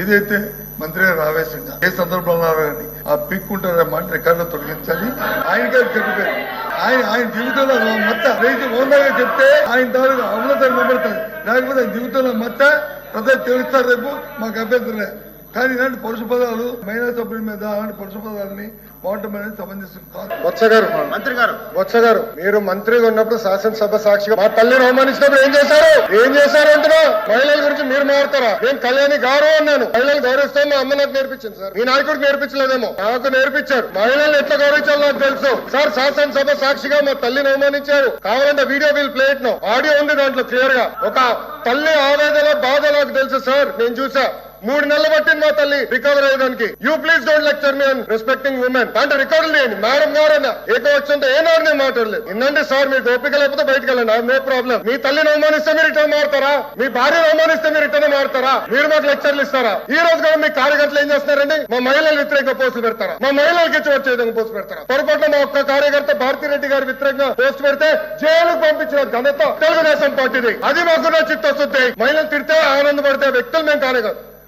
ఏదైతే మంత్రి గారు ఆవేశంగా ఏ సందర్భంలో కానీ ఆ పిక్కుంటారనే మాట రికార్డులో తొలగించాలి. ఆయనకే చెప్పిపోయారు. ఆయన ఆయన జీవితంలో మొత్తం రైతు ఓనర్గా చెప్తే ఆయన తాలూకు అమలతో నిలబడతారు. లేకపోతే ఆయన జీవితంలో మొత్తం ప్రజలు తెలుస్తారు రేపు మాకు అభ్యంతరం కానీ ఇలాంటి పరుష పదాలు మహిళా సభ్యుల మీద అలాంటి పరుష పదాలని వాడటం అనేది సమంజసం కాదు. బొత్స గారు మంత్రి గారు. బొత్స గారు మీరు మంత్రిగా ఉన్నప్పుడు శాసనసభ సాక్షిగా మా తల్లిని అవమానించినప్పుడు ఏం చేశారు? ఏం చేశారు అంటున్నా మహిళల గురించి మీరు మారుతారా? నేను కళ్యాణి గౌరవం అన్నాను. మహిళలు గౌరవిస్తాం మా అమ్మ నాకు నేర్పించింది సార్. మీ నాయకుడు నేర్పించలేదేమో. నాకు నేర్పించారు. మహిళలు ఎట్లా గౌరవించాలో నాకు తెలుసు. సార్ శాసనసభ సాక్షిగా మా తల్లిని అవమానించారు. కావాలంటే వీడియో వీల్ ప్లేట్ను. ఆడియో ఉంది దాంట్లో క్లియర్గా ఒక తల్లి ఆవేదన బాధ నాకు తెలుసు సార్. నేను చూసా. మూడు నెలలు పట్టింది మా తల్లి recover అయ్యడానికి you please don't lecture me respecting women అంటే రికార్డు లేని. మేడం గారన్న ఏకవచ్చంతో ఏ నాడు నేను మాట్లాడలేదు. ఇందండి సార్ మీకు ఓపిక లేకపోతే బయటకు వెళ్ళండి. నో ప్రాబ్లం మీ తల్లిని అవమానిస్తే మీరు రిటర్న్ మారుతారా? మీ భార్యను అవమానిస్తే మీరు రిటర్న్ మారుతారా? మీరు మాకు లెక్చర్లు ఇస్తారా? ఈ రోజు కూడా మీ కార్యకర్తలు ఏం చేస్తున్నారండి? మా మహిళలు వ్యతిరేకంగా పోస్టులు పెడతారా? మా మహిళలకి ఇచ్చి వచ్చే విధంగా పోస్టు పెడతారా? పొరపాటున మా ఒక్క కార్యకర్త భారతీ రెడ్డి గారి వ్యతిరేకంగా పోస్ట్ పెడితే జైలుకు పంపించిన ఘనత తెలుగుదేశం పార్టీది. అది మాకున్న చిత్తశుద్ధి. మహిళలు తిడితే ఆనందపడితే వ్యక్తులు మేము కానే కాదు.